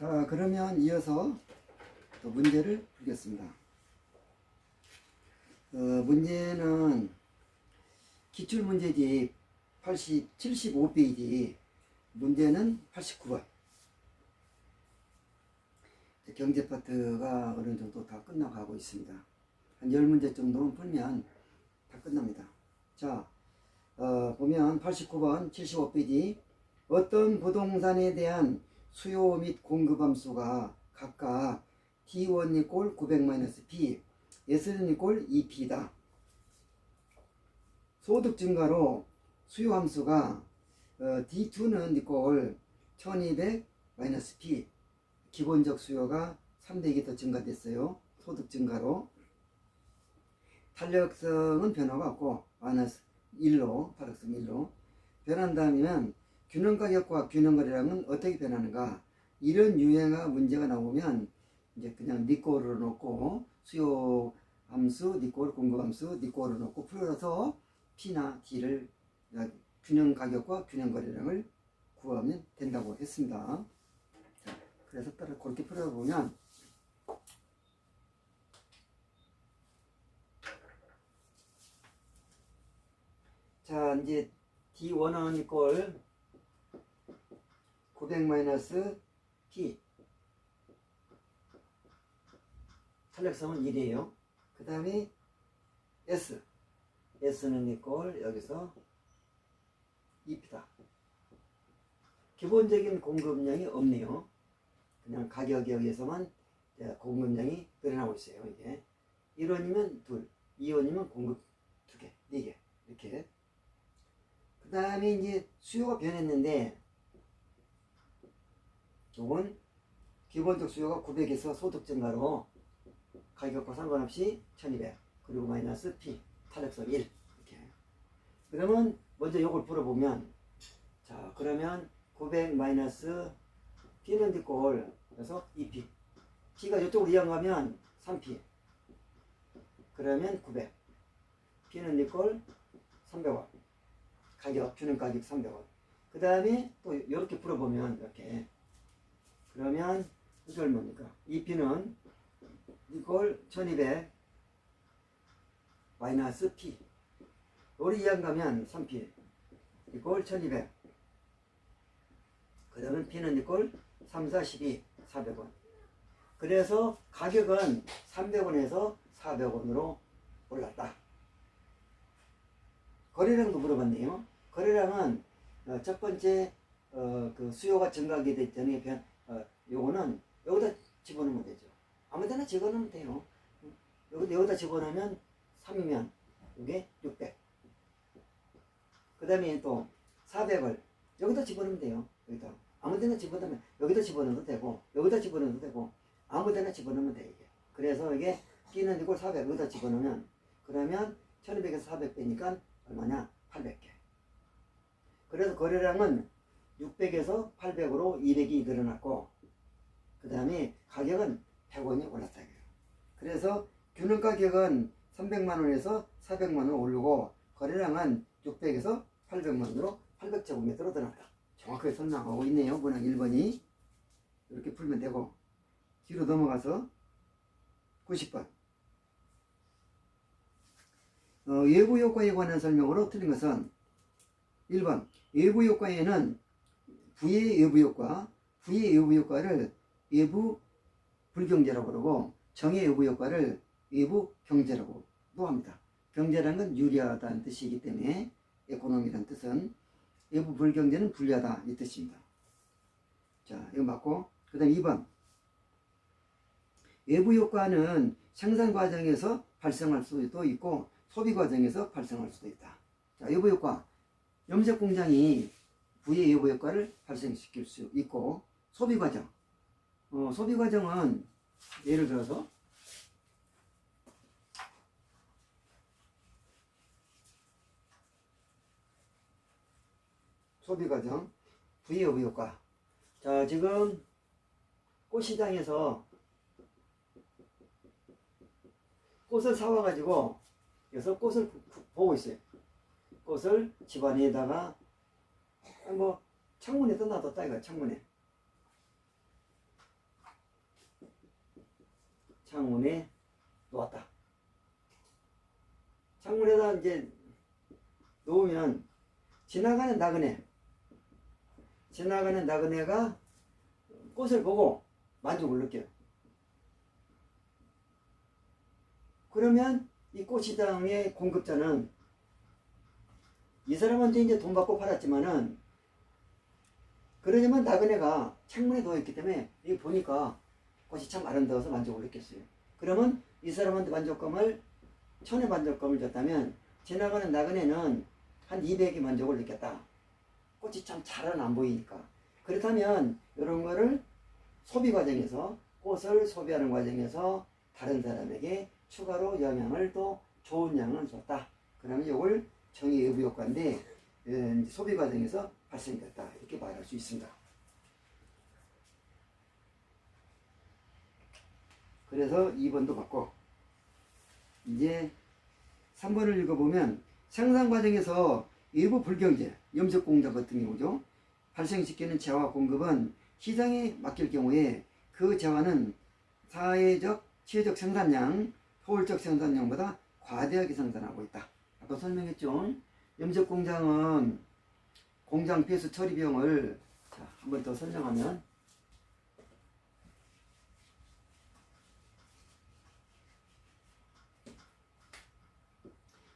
자, 그러면 이어서 또 문제를 풀겠습니다. 어, 문제는 기출문제집 80, 75페이지, 문제는 89번. 경제 파트가 어느 정도 다 끝나가고 있습니다. 한 10문제 정도는 풀면 다 끝납니다. 자, 어, 보면 89번 75페이지 어떤 부동산에 대한 수요 및 공급 함수가 각각 T1 이꼴 900-P, S1 이꼴 2P다. 소득 증가로 수요 함수가 어, D2는 이꼴 1200-P, 기본적 수요가 300이 더 증가됐어요. 소득 증가로. 탄력성은 변화가 없고 마이너스 1로, 탄력성 1로. 변한다면 균형 가격과 균형 거래량은 어떻게 변하는가? 이런 유형의 문제가 나오면 이제 그냥 니꼴을 놓고 수요 함수, 니꼴 공급 함수, 니꼴을 놓고 풀어서 P나 D를 균형 가격과 균형 거래량을 구하면 된다고 했습니다. 자, 그래서 따라 그렇게 풀어보면 자 이제 D1은 이꼴 900 마이너스 P 탄력성은 1이에요. 그 다음에 S S는 이꼴 여기서 2P다. 기본적인 공급량이 없네요. 그냥 가격에 의해서만 공급량이 늘어나고 있어요. 이게 1원이면 둘, 2원이면 공급 두 개, 네 개, 이렇게. 그 다음에 이제 수요가 변했는데, 요건 기본적 수요가 900에서 소득 증가로 가격과 상관없이 1200, 그리고 마이너스 P, 탄력성 1. 이렇게. 그러면 먼저 요걸 풀어보면, 자, 그러면 900 마이너스 P는 뒷골, 그래서 2P. P가 이쪽으로 이어가면 3P. 그러면 900. P는 뒷골 300원. 가격, 주는 가격 300원. 그 다음에 또 이렇게 풀어보면 이렇게. 그러면 이게 얼마입니까? 2P는 이걸 1200 마이너스 P. 요리 이어가면 3P. 이걸 1200. 그 다음에 P는 이꼴 3, 4, 12, 400원. 그래서 가격은 300원에서 400원으로 올랐다. 거래량도 물어봤네요. 거래량은 어, 첫 번째 어, 그 수요가 증가하게 변, 어, 요거는 여기다 집어넣으면 되죠. 아무데나 집어넣으면 돼요. 여기, 여기다 집어넣으면 3이면 이게 600. 그 다음에 또 400을 여기다 집어넣으면 돼요. 여기다. 아무데나 집어넣으면 여기다 집어넣어도 되고 여기다 집어넣어도 되고 아무데나 집어넣으면 돼 이게. 그래서 이게 끼는 이걸 400 여기다 집어넣으면 그러면 1200에서 400 빼니까 얼마냐? 800개. 그래서 거래량은 600에서 800으로 200이 늘어났고 그 다음에 가격은 100원이 올랐다. 그래서 균형 가격은 300만 원에서 400만 원 오르고 거래량은 600에서 800만 원으로 800제곱미터로 늘어났다. 정확하게 설명하고 있네요. 문항 1번이. 이렇게 풀면 되고 뒤로 넘어가서 90번. 어, 외부 효과에 관한 설명으로 틀린 것은 1번. 외부 효과에는 부의 외부 효과, 부의 외부 효과를 외부 불경제라고 그러고 정의 외부 효과를 외부 경제라고도 합니다. 경제라는 건 유리하다는 뜻이기 때문에 에코노미라는 뜻은 외부 불경제는 불리하다 이 뜻입니다. 자, 이거 맞고 그 다음 2번 외부 효과는 생산 과정에서 발생할 수도 있고 소비 과정에서 발생할 수도 있다. 자, 외부 효과 염색 공장이 부의 외부 효과를 발생시킬 수 있고 소비 과정 어, 소비 과정은 예를 들어서 소비 과정 부의 외부 효과 자 지금 꽃시장에서 꽃을 사와가지고 여기서 꽃을 보고 있어요. 꽃을 집안에다가 뭐 창문에 떠 놔뒀다 이거 창문에 창문에 놓았다. 창문에다 이제 놓으면 지나가는 나그네, 지나가는 나그네가 꽃을 보고 만족을 느껴요. 그러면 이 꽃시장의 공급자는 이 사람한테 이제 돈 받고 팔았지만은 그러지만 나그네가 창문에 놓여있기 때문에 이거 보니까 꽃이 참 아름다워서 만족을 느꼈어요. 그러면 이 사람한테 만족감을 천의 만족감을 줬다면 지나가는 나그네는 한 200의 만족을 느꼈다. 꽃이 참 잘은 안 보이니까. 그렇다면 이런 거를 소비 과정에서 꽃을 소비하는 과정에서 다른 사람에게 추가로 영향을 또 좋은 양을 줬다. 그러면 이걸 정의 의부 효과인데 에, 이제 소비 과정에서 발생됐다. 이렇게 말할 수 있습니다. 그래서 2번도 받고 이제 3번을 읽어보면 생산 과정에서 일부 불경제, 염색 공작 같은 경우죠. 발생시키는 재화 공급은 시장에 맡길 경우에 그 재화는 사회적, 치유적 생산량, 소울적 생산량보다 과대하게 생산하고 있다. 아까 설명했죠. 염색 공장은 공장 폐수 처리 비용을 자, 한번 더 설명하면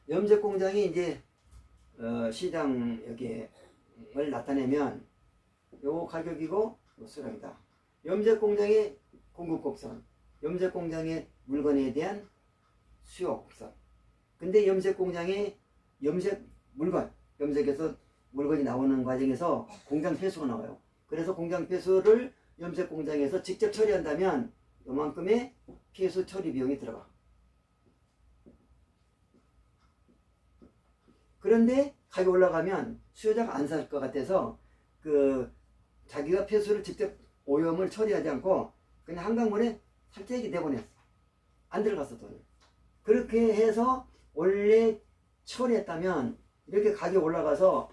염색 공장이 이제 어, 시장 여기를 나타내면 요 가격이고 요 수량이다. 염색 공장의 공급 곡선, 염색 공장의 물건에 대한 수요 곡선. 근데 염색 공장의 염색 물건, 염색에서 물건이 나오는 과정에서 공장 폐수가 나와요. 그래서 공장 폐수를 염색 공장에서 직접 처리한다면 요만큼의 폐수 처리 비용이 들어가. 그런데 가격이 올라가면 수요자가 안 살 것 같아서 그 자기가 폐수를 직접 오염을 처리하지 않고 그냥 한강물에 살짝이 내보냈어. 안 들어갔어 돈이. 그렇게 해서 원래 처리했다면 이렇게 가격 올라가서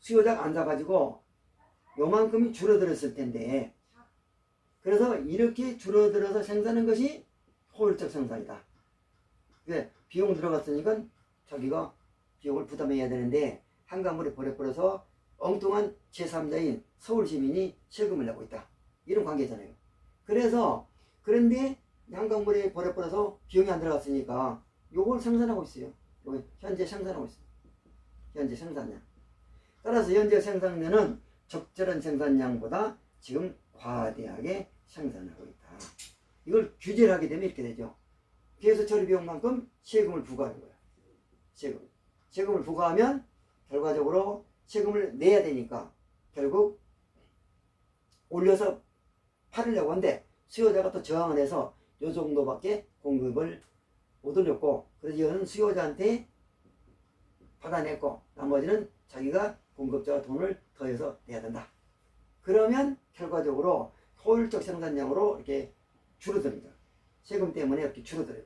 수요자가 안 사가지고 요만큼이 줄어들었을 텐데 그래서 이렇게 줄어들어서 생산한 것이 효율적 생산이다. 왜? 비용 들어갔으니까 자기가 비용을 부담해야 되는데 한강물에 버려버려서 엉뚱한 제3자인 서울 시민이 세금을 내고 있다. 이런 관계잖아요. 그래서 그런데 한강물에 버려버려서 비용이 안 들어갔으니까 요걸 생산하고 있어요. 현재 생산하고 있어요. 현재 생산량. 따라서 현재 생산량은 적절한 생산량보다 지금 과대하게 생산하고 있다. 이걸 규제를 하게 되면 이렇게 되죠. 폐수 처리 비용만큼 세금을 부과하는 거야. 세금. 세금을 부과하면 결과적으로 세금을 내야 되니까 결국 올려서 팔으려고 하는데 수요자가 또 저항을 해서 요 정도밖에 공급을 못 올렸고 그래서 이거는 수요자한테 받아냈고 나머지는 자기가 공급자가 돈을 더해서 내야 된다. 그러면 결과적으로 효율적 생산량으로 이렇게 줄어듭니다. 세금 때문에 이렇게 줄어들어요.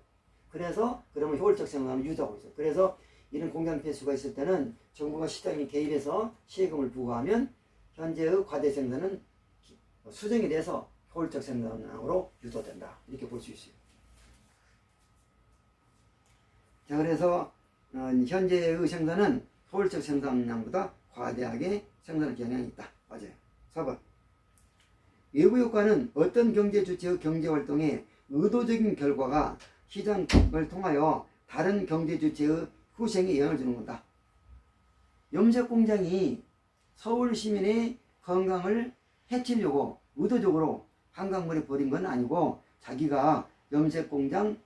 그래서 그러면 효율적 생산을 유지하고 있어요. 그래서 이런 공장 폐수가 있을 때는 정부가 시장에 개입해서 세금을 부과하면 현재의 과대 생산은 수정이 돼서 효율적 생산량으로 유도된다. 이렇게 볼 수 있어요. 자, 그래서 어, 현재의 생산은 효율적 생산량보다 과대하게 생산할 경향이 있다. 맞아요. 4번. 외부 효과는 어떤 경제 주체의 경제 활동에 의도적인 결과가 시장을 통하여 다른 경제 주체의 후생에 영향을 주는 거다. 염색 공장이 서울 시민의 건강을 해치려고 의도적으로 한강물에 버린 건 아니고 자기가 염색 공장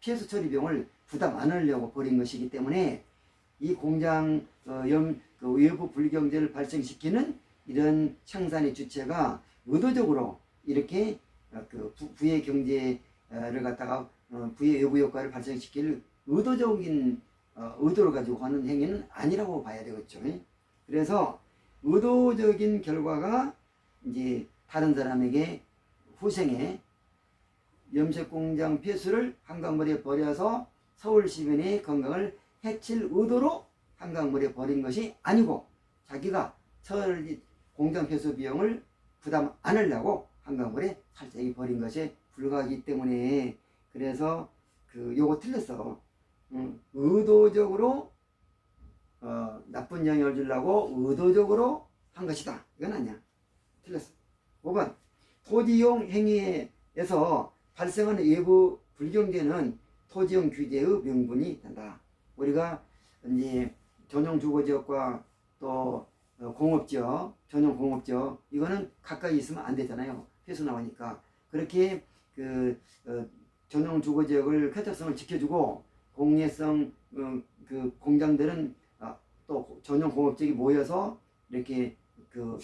폐수 처리 비용을 부담 안 하려고 버린 것이기 때문에 이 공장 어, 염, 그 외부 불경제를 발생시키는 이런 생산의 주체가 의도적으로 이렇게 어, 그 부, 부의 경제를 갖다가 어, 부의 외부 효과를 발생시킬 의도적인 어, 의도를 가지고 하는 행위는 아니라고 봐야 되겠죠. 그래서 의도적인 결과가 이제 다른 사람에게 후생에 염색 공장 폐수를 한강물에 버려서 서울 시민의 건강을 해칠 의도로 한강물에 버린 것이 아니고 자기가 서울 공장 폐수 비용을 부담 안 하려고 한강물에 살짝이 버린 것에 불가하기 때문에 그래서 그 요거 틀렸어. 음, 의도적으로 어, 나쁜 영향을 주려고 의도적으로 한 것이다. 이건 아니야. 틀렸어. 5번 토지용 행위에서 발생하는 외부 불경제는 토지용 규제의 명분이 된다. 우리가 이제 전용 주거지역과 또 어, 공업지역, 전용 공업지역 이거는 가까이 있으면 안 되잖아요. 폐수 나오니까 그렇게 그 어, 전용 주거지역을 쾌적성을 지켜주고 공예성 어, 그 공장들은 아, 또 전용 공업지역이 모여서 이렇게 그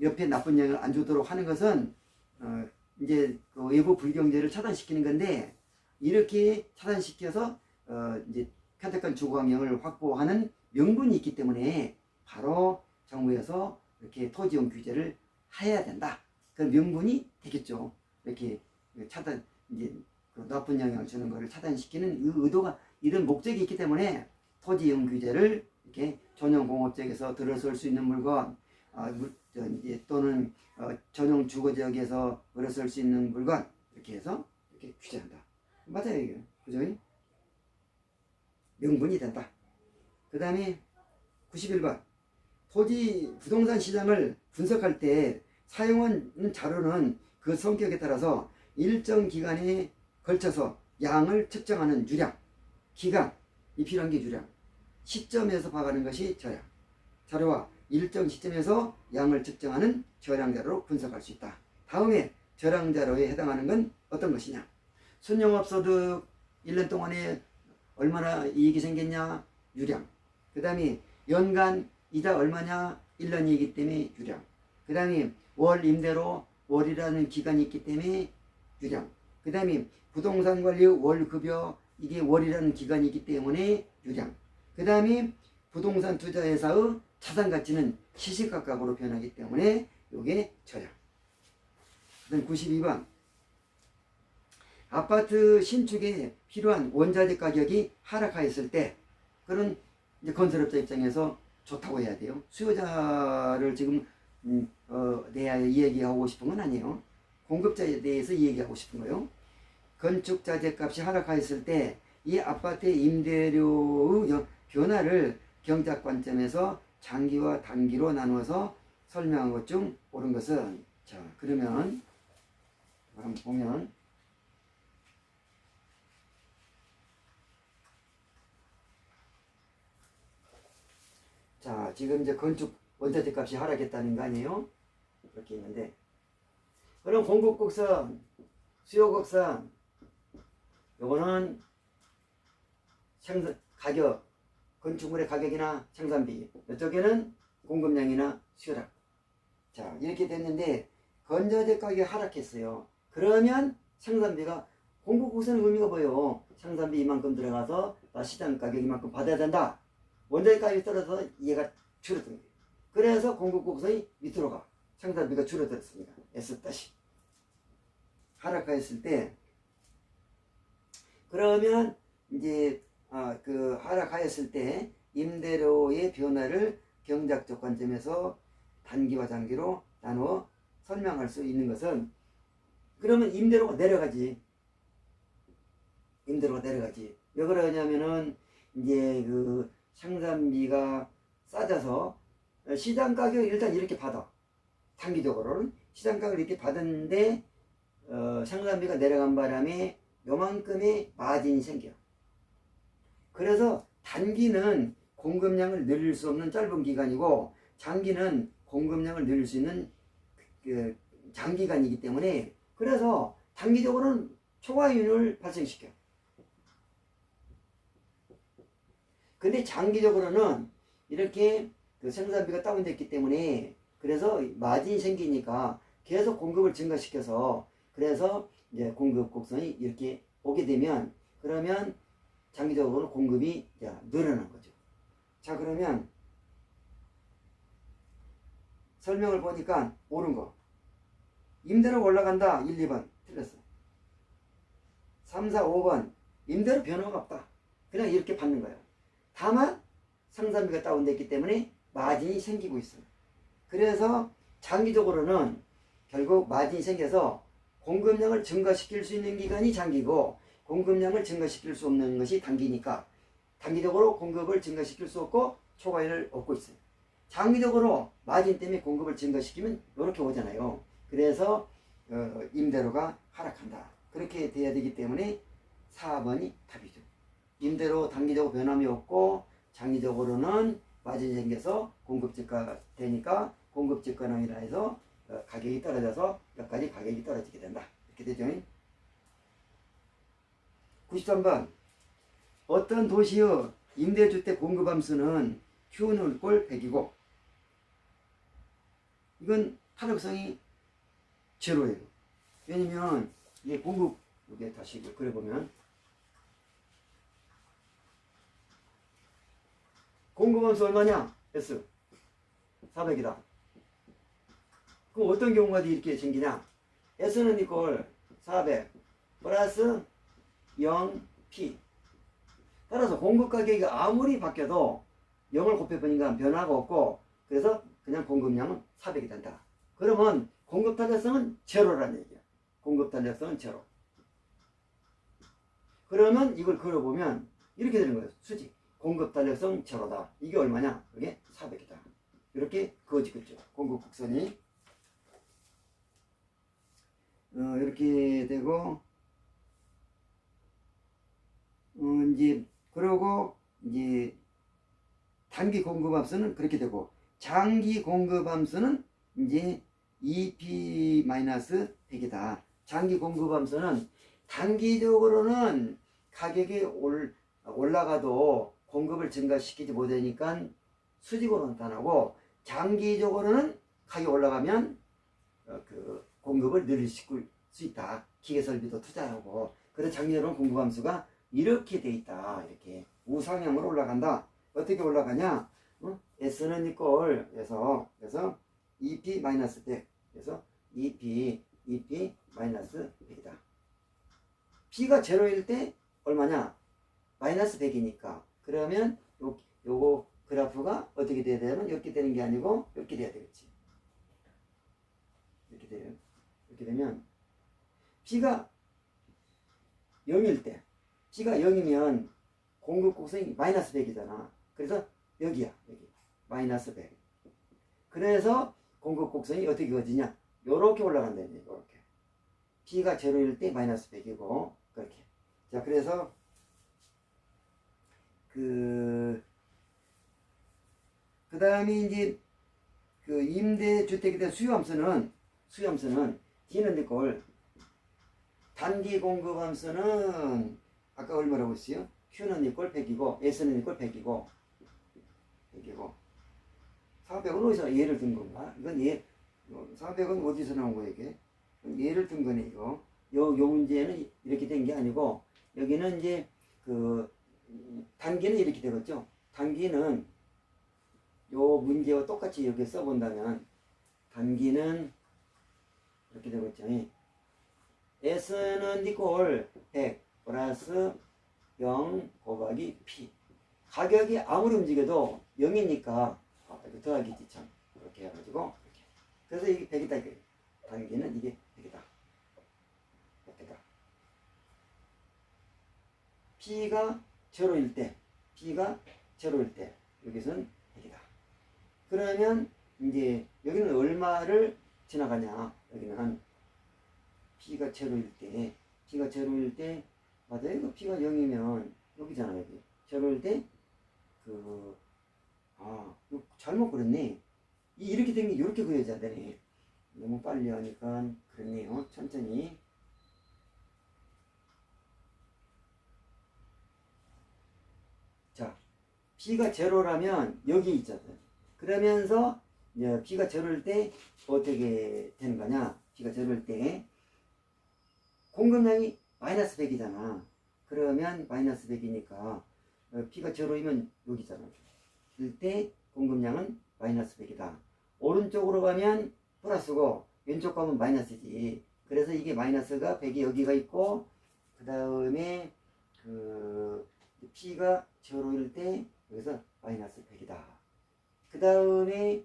옆에 나쁜 영향을 안 주도록 하는 것은 어, 이제 그 외부 불경제를 차단시키는 건데 이렇게 차단시켜서 어, 이제 쾌적한 주거 환경을 확보하는 명분이 있기 때문에 바로 정부에서 이렇게 토지용 규제를 해야 된다. 그 명분이 되겠죠. 이렇게 그 차단 이제 그 나쁜 영향을 주는 것을 차단시키는 이 의도가 이런 목적이 있기 때문에 토지용 규제를 이렇게 전용 공업지역에서 들어설 수 있는 물건 이제 또는 어, 전용 주거 지역에서 들어설 수 있는 물건 이렇게 해서 이렇게 규제한다. 맞아요 이게 그죠? 명분이 된다. 그 다음에 91번 토지 부동산 시장을 분석할 때 사용하는 자료는 그 성격에 따라서 일정 기간에 걸쳐서 양을 측정하는 유량, 기간, 이 필요한 게 유량, 시점에서 봐가는 것이 저량. 자료와 일정 시점에서 양을 측정하는 저량 자료로 분석할 수 있다. 다음에 저량 자료에 해당하는 건 어떤 것이냐? 순영업 소득 1년 동안에 얼마나 이익이 생겼냐? 유량. 그 다음에 연간 이자 얼마냐? 1년이기 때문에 유량. 그 다음에 월 임대로 월이라는 기간이 있기 때문에 유량. 그 다음에 부동산 관리 월 급여 이게 월이라는 기간이 있기 때문에 유량. 그 다음에 부동산 투자회사의 자산 가치는 시시각각으로 변하기 때문에 이게 저량. 그다음 92번 아파트 신축에 필요한 원자재 가격이 하락하였을 때 그런 이제 건설업자 입장에서 좋다고 해야 돼요. 수요자를 지금 음, 어, 내야 이야기하고 싶은 건 아니에요. 공급자에 대해서 이야기하고 싶은 거예요. 건축 자재 값이 하락하였을 때 이 아파트의 임대료의 여- 변화를 경작 관점에서 장기와 단기로 나누어서 설명한 것 중 옳은 것은 자 그러면 한번 보면 자 지금 이제 건축 원자재 값이 하락했다는 거 아니에요? 그렇게 있는데 그럼 공급 곡선 수요 곡선 요거는 생산 가격 건축물의 가격이나 생산비 이쪽에는 공급량이나 수요량. 자 이렇게 됐는데 건자재 가격이 하락했어요. 그러면 생산비가 공급 곡선의 의미가 뭐예요? 생산비 이만큼 들어가서 나 시장 가격 이만큼 받아야 된다. 원자재 가격이 떨어져서 얘가 줄어든 거예요. 그래서 공급 곡선이 밑으로 가. 생산비가 줄어들었습니다. S 다시. 하락하였을 때 그러면 이제 아, 그 하락하였을 때 임대료의 변화를 경작적 관점에서 단기와 장기로 나누어 설명할 수 있는 것은 그러면 임대료가 내려가지. 임대료가 내려가지. 왜 그러냐면은 이제 그 생산비가 싸져서 시장 가격 일단 이렇게 받아. 단기적으로는 시장 가격을 이렇게 받았는데 어, 생산비가 내려간 바람에 요만큼의 마진이 생겨. 그래서 단기는 공급량을 늘릴 수 없는 짧은 기간이고 장기는 공급량을 늘릴 수 있는 그 장기간이기 때문에 그래서 단기적으로는 초과이윤을 발생시켜. 근데 장기적으로는 이렇게 그 생산비가 다운됐기 때문에 그래서 마진이 생기니까 계속 공급을 증가시켜서 그래서 이제 공급 곡선이 이렇게 오게 되면 그러면 장기적으로 공급이 늘어난 거죠. 자 그러면 설명을 보니까 옳은 거. 임대료 올라간다. 1, 2번. 틀렸어 3, 4, 5번. 임대료 변화가 없다. 그냥 이렇게 받는 거예요. 다만 생산비가 다운됐기 때문에 마진이 생기고 있어요. 그래서 장기적으로는 결국 마진이 생겨서 공급량을 증가시킬 수 있는 기간이 장기고 공급량을 증가시킬 수 없는 것이 단기니까 단기적으로 공급을 증가시킬 수 없고 초과율을 얻고 있어요. 장기적으로 마진 때문에 공급을 증가시키면 이렇게 오잖아요. 그래서 어, 임대료가 하락한다. 그렇게 돼야 되기 때문에 4번이 답이죠. 임대료 단기적으로 변함이 없고 장기적으로는 마진이 생겨서 공급 증가 되니까 공급 증가량이라 해서 어, 가격이 떨어져서 여기까지 가격이 떨어지게 된다. 이렇게 되죠. 93번 어떤 도시의 임대주택 공급 함수는 Q는 꼴 100이고 이건 타력성이 제로예요. 왜냐면 이게 공급 이게 다시 그래 보면 공급 함수 얼마냐? S 400이다. 그럼 어떤 경우가 이렇게 생기냐? S는 이꼴 400 플러스 0P 따라서 공급 가격이 아무리 바뀌어도 0을 곱해보니까 변화가 없고 그래서 그냥 공급량은 400이 된다. 그러면 공급 탄력성은 제로라는 얘기야. 공급 탄력성은 제로. 그러면 이걸 그려보면 이렇게 되는 거예요. 수직. 공급 탄력성 제로다. 이게 얼마냐? 이게 400이다. 이렇게 그어지겠죠. 공급 곡선이. 어, 이렇게 되고, 어, 이제, 그러고, 이제, 단기 공급 함수는 그렇게 되고, 장기 공급 함수는 이제 EP-100이다. 장기 공급 함수는 단기적으로는 가격이 올, 올라가도 공급을 증가시키지 못하니까 수직으로 나타나고 장기적으로는 가격이 올라가면 어, 그 공급을 늘릴 수 있다. 기계 설비도 투자하고 그래서 장기적으로 공급 함수가 이렇게 돼 있다. 이렇게 우상향으로 올라간다. 어떻게 올라가냐? 어? S는 이꼴 그래서 그래서 EP 마이너스 100 그래서 EP EP 마이너스 100이다. P가 제로일 때 얼마냐? 마이너스 100이니까 그러면 요, 요거 그래프가 어떻게 돼야 되냐면 이렇게 되는 게 아니고 이렇게 돼야 되겠지. 이렇게 돼요. 이렇게 되면 P가 0일 때 P가 0이면 공급 곡선이 마이너스 100이잖아. 그래서 여기야 여기. 마이너스 100 그래서 공급 곡선이 어떻게 그어지냐? 요렇게 올라간다 이제 요렇게. P가 제로일 때 마이너스 100이고 그렇게. 자 그래서 그, 그 다음에 이제 그 임대주택에 대한 수요함수는, 수요함수는 D는 이꼴 단기 공급 함수는 아까 얼마라고 했어요? Q는 이꼴 100이고 S는 이꼴 100이고 100이고 400은 어디서 예를 든 건가? 이건 예, 400은 어디서 나온 거야 이게? 예를 든 거네 이거. 요, 요 문제는 이렇게 된 게 아니고 여기는 이제 그 단기는 이렇게 되겠죠. 단기는 요 문제와 똑같이 이렇게 써본다면 단기는 이렇게 되겠죠. S는 이꼴 100 플러스 0 곱하기 P 가격이 아무리 움직여도 0이니까 아, 이거 더하기지 참 이렇게 해가지고 이렇게. 그래서 이게 100이다 이거예요. 단기는 이게 100이다. 100이다. P가 제로일 때, P가 제로일 때, 여기서는 100이다. 그러면 이제 여기는 얼마를 지나가냐? 여기는 P가 제로일 때, P가 제로일 때, 맞아요? 이거 P가 0이면 여기잖아, 여기. 제로일 때, 그, 아, 이거 잘못 그렸네. 이- 이렇게 된 게 이렇게 그려져야 되네. 너무 빨리 하니까 그렇네요. 천천히. 자, P가 제로라면 여기 있잖아요. 그러면서 이제 P가 제로일 때 어떻게 되는 거냐? P가 제로일 때 공급량이 마이너스 100이잖아. 그러면 마이너스 100이니까 P가 제로이면 여기잖아. 일때 공급량은 마이너스 100이다. 오른쪽으로 가면 플러스고 왼쪽 가면 마이너스지. 그래서 이게 마이너스가 100이 여기가 있고 그 다음에 그 P가 제로일 때 여기서 마이너스 100이다. 그 다음에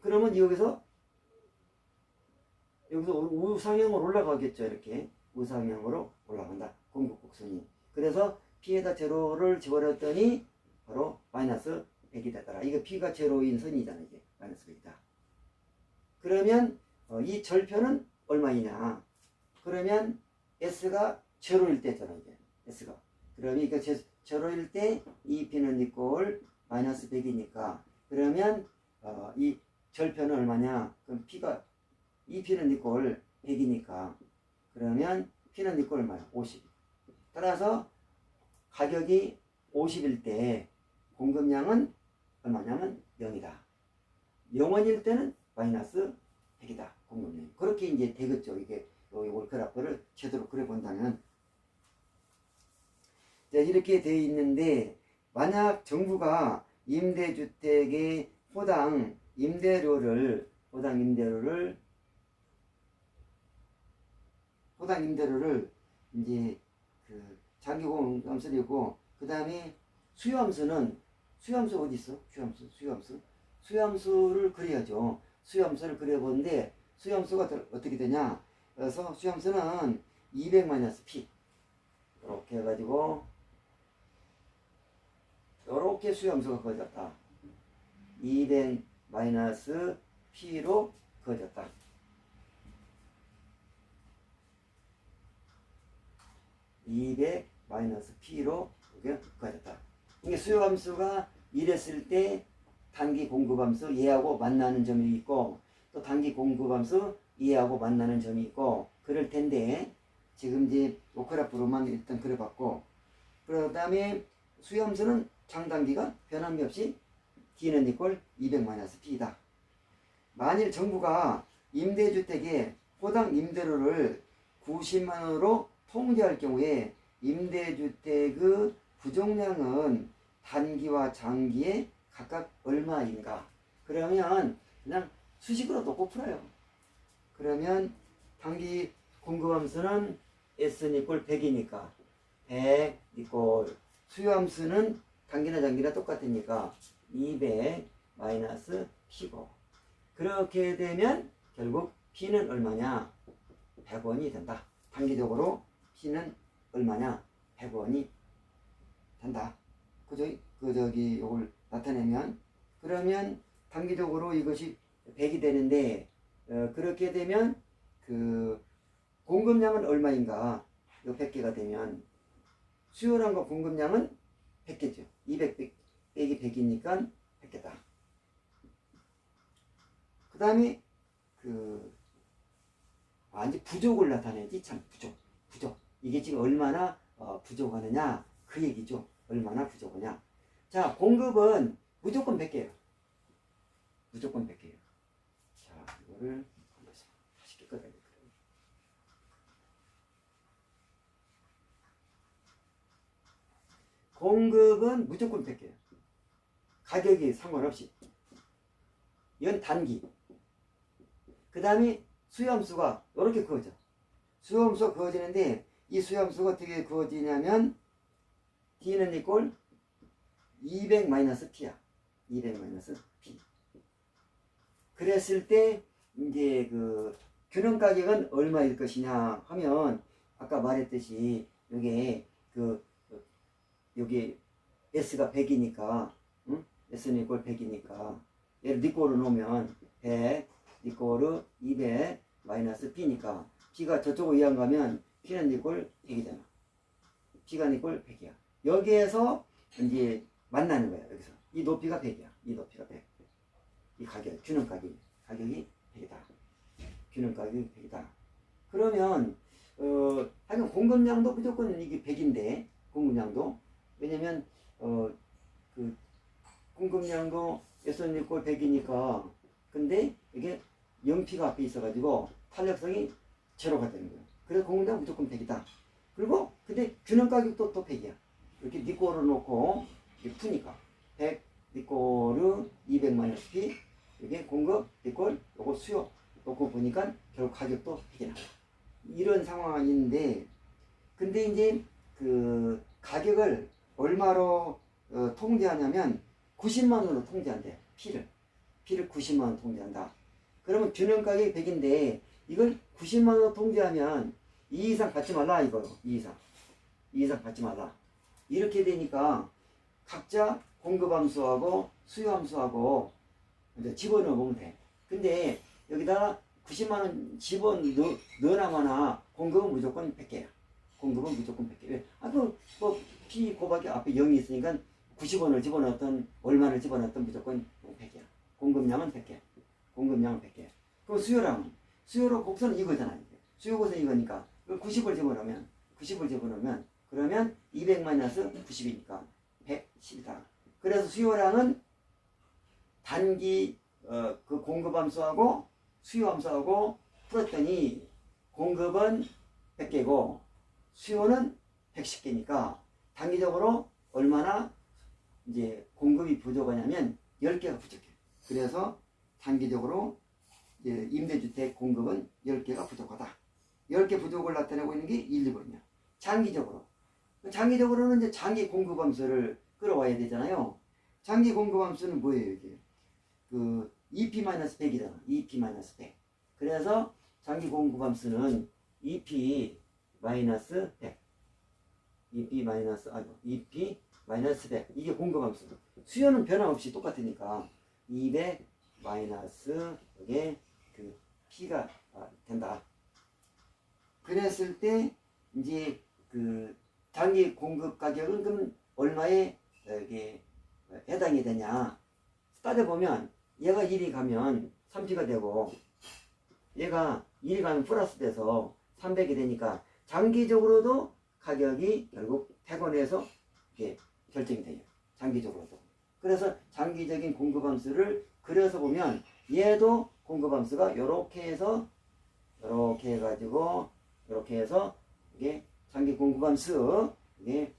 그러면 여기서 여기서 우상향으로 올라가겠죠. 이렇게 우상향으로 올라간다. 공급 곡선이. 그래서 P에다 제로를 집어넣었더니 바로 마이너스 100이 되더라. 이거 P가 제로인 선이잖아. 이게 마이너스 100이다. 그러면 어, 이 절편은 얼마이냐? 그러면 S가 제로일 때잖아. 이게 S가. 그러면 이거 제, 제로일 때 이 P는 이꼴 마이너스 100이니까 그러면 어, 이 절편은 얼마냐? 그럼 P가 이 P는 이꼴 100이니까 그러면 P는 이꼴 얼마야? 50. 따라서 가격이 50일 때 공급량은 얼마냐면 0이다. 0원일 때는 마이너스 100이다. 공급량. 그렇게 이제 되겠죠. 이게 이 월그래프를 제대로 그려본다면 자, 이렇게 되어 있는데 만약 정부가 임대주택의 호당 임대료를 호당 임대료를 호당 임대료를 이제 그 장기공감설이고 그 다음에 수요함수는 수요함수 어디 있어? 수요함수 수요함수 수요함수를 그려야죠. 수요함수를 그려보는데 수요함수가 어떻게 되냐? 그래서 수요함수는 200 마이너스 p 이렇게 해가지고 이렇게 수요함수가 그어졌다. 200 마이너스 p로 그어졌다. (200 마이너스 p로 그어졌다. 이게 수요함수가 이랬을 때 단기 공급함수 얘하고 만나는 점이 있고 또 단기 공급함수 얘하고 만나는 점이 있고 그럴 텐데 지금 이제 오크라프로만 일단 그려봤고 그 다음에 수요함수는 장단기가 변함이 없이 D는 이꼴 200 마이너스 P이다. 만일 정부가 임대주택의 호당 임대료를 90만 원으로 통제할 경우에 임대주택의 부족량은 단기와 장기에 각각 얼마인가? 그러면 그냥 수식으로 놓고 풀어요. 그러면 단기 공급함수는 S는 이꼴 100이니까 100 이꼴 수요함수는 단기나 장기나 똑같으니까 200 마이너스 P고 그렇게 되면 결국 P는 얼마냐? 100원이 된다. 단기적으로 P는 얼마냐? 100원이 된다. 그저 그 저기 요걸 나타내면 그러면 단기적으로 이것이 100이 되는데 어, 그렇게 되면 그 공급량은 얼마인가? 요 100개가 되면 수요량과 공급량은 100개죠. 200 빼기 100이니까 100개다. 그 다음에 그 아, 이제 부족을 나타내지 참 부족 부족 이게 지금 얼마나 어, 부족하느냐 그 얘기죠. 얼마나 부족하냐. 자 공급은 무조건 100개예요. 무조건 100개예요. 자 이거를 꺼내야 돼. 공급은 무조건 100개예요. 가격이 상관없이. 이건 단기. 그 다음에 수염수가 이렇게 그어져. 수염수가 그어지는데 이 수염수가 어떻게 그어지냐면 D는 이꼴 200 마이너스 P야. 200 마이너스. 그랬을 때 이제 그 균형 가격은 얼마일 것이냐 하면 아까 말했듯이 요게 그 여기 S가 100이니까 응? S는 이꼴 100이니까. 얘를 니꼴로 놓으면 100 니꼴을 200 마이너스 P니까. P가 저쪽으로 이항 가면 P는 니꼴 100이잖아. P가 니꼴 100이야. 여기에서 이제 만나는 거야 여기서. 이 높이가 100이야. 이 높이가 100 이 가격 균형 가격이 가격이 100이다. 균형 가격이 100이다. 그러면 어 하여간 공급량도 무조건 이게 100인데 공급량도. 왜냐면 어 그 공급량도 S6골 100이니까 근데 이게 영피가 앞에 있어가지고 탄력성이 제로가 되는 거예요. 그래서 공급량 무조건 100이다. 그리고 근데 균형 가격도 또 100이야. 이렇게 니꼬를 놓고 이렇게 푸니까 100 니꼬르 200 마이너스 P 이게 공급 니꼴 요거 수요 놓고 보니까 결국 가격도 100이 나와. 이런 상황인데 근데 이제 그 가격을 얼마로 어, 통제하냐면 90만 원으로 통제한대. 피를. 피를 90만 원 통제한다. 그러면 균형 가격이 100인데 이걸 90만 원으로 통제하면 2 이상 받지 말라 이거요. 2 이상. 2 이상 받지 말라. 이렇게 되니까 각자 공급 함수하고 수요 함수하고 이제 집어넣어 보면 돼. 근데 여기다가 90만 원 집어 넣, 넣어놔마나 공급은 무조건 100개야. 공급은 무조건 100개. 왜? 아, 그, 뭐, P 곱하기 앞에 0이 있으니까 90원을 집어넣었던, 얼마를 집어넣었던 무조건 100개야. 공급량은 100개. 공급량은 100개. 그럼 수요량은? 수요로 곡선은 이거잖아. 이게. 수요 곡선 이거니까. 90을 집어넣으면, 90을 집어넣으면, 그러면 200 마이너스 90이니까 110이다. 그래서 수요량은 단기, 어, 그 공급 함수하고 수요 함수하고 풀었더니 공급은 100개고 수요는 110개니까 단기적으로 얼마나 이제 공급이 부족하냐면 10개가 부족해. 그래서 단기적으로 이제 임대주택 공급은 10개가 부족하다. 10개 부족을 나타내고 있는 게 1, 2번이야. 장기적으로. 장기적으로는 이제 장기 공급 함수를 끌어와야 되잖아요. 장기 공급 함수는 뭐예요, 이게? 그 EP-100이잖아. EP-100. 그래서 장기 공급 함수는 EP 마이너스 100. EP 마이너스 아이고 EP 마이너스 100. 이게 공급 함수. 수요는 변함없이 똑같으니까 200 마이너스 이게 그 P가 아, 된다. 그랬을 때 이제 그 장기 공급 가격은 그럼 얼마에 이게 해당이 되냐? 따져보면 얘가 1이 가면 3P가 되고 얘가 1이 가면 플러스 돼서 300이 되니까 장기적으로도 가격이 결국 100원에서 이게 결정이 돼요. 장기적으로도. 그래서 장기적인 공급함수를 그려서 보면 얘도 공급함수가 이렇게 해서 이렇게 해가지고 이렇게 해서 이게 장기 공급함수 이게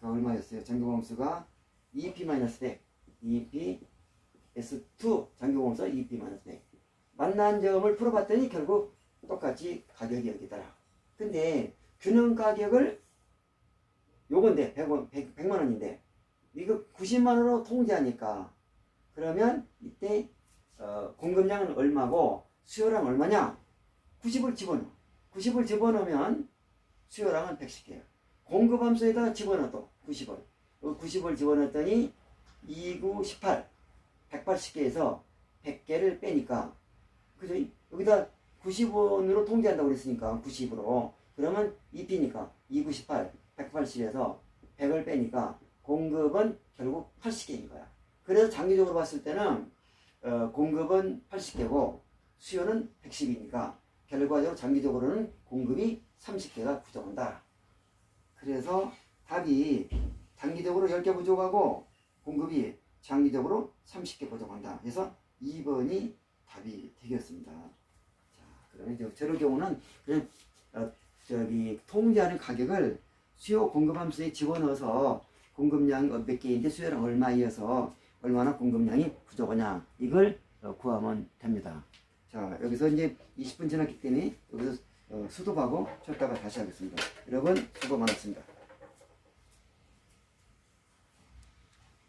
얼마였어요? 장기 공급함수가 EP-100 EP S2 장기 공급함수 EP-100 만난 점을 풀어봤더니 결국 똑같이 가격이 여기더라. 근데 균형 가격을 요건데 100원, 100, 100만 원인데 이거 90만 원으로 통제하니까 그러면 이때 어, 공급량은 얼마고 수요량 얼마냐? 90을 집어넣어. 90을 집어넣으면 수요량은 110개야. 공급함수에다가 집어넣어 90을. 90을 집어넣었더니 2, 9, 18, 180개에서 100개를 빼니까 그죠? 여기다 90원으로 통제한다고 그랬으니까 90으로 그러면 2P니까 2, 9, 18, 180에서 100을 빼니까 공급은 결국 80개인 거야. 그래서 장기적으로 봤을 때는 어, 공급은 80개고 수요는 110이니까 결과적으로 장기적으로는 공급이 30개가 부족한다. 그래서 답이 단기적으로 10개 부족하고 공급이 장기적으로 30개 부족한다. 그래서 2번이 답이 되겠습니다. 자, 그러면 이제 저런 경우는 그냥 어, 저기 통제하는 가격을 수요 공급 함수에 집어넣어서 공급량 몇 개인데 수요량 얼마이어서 얼마나 공급량이 부족하냐 이걸 어, 구하면 됩니다. 자 여기서 이제 20분 지났기 때문에 여기서 어, 수도하고 쉬었다가 다시 하겠습니다. 여러분 수고 많았습니다.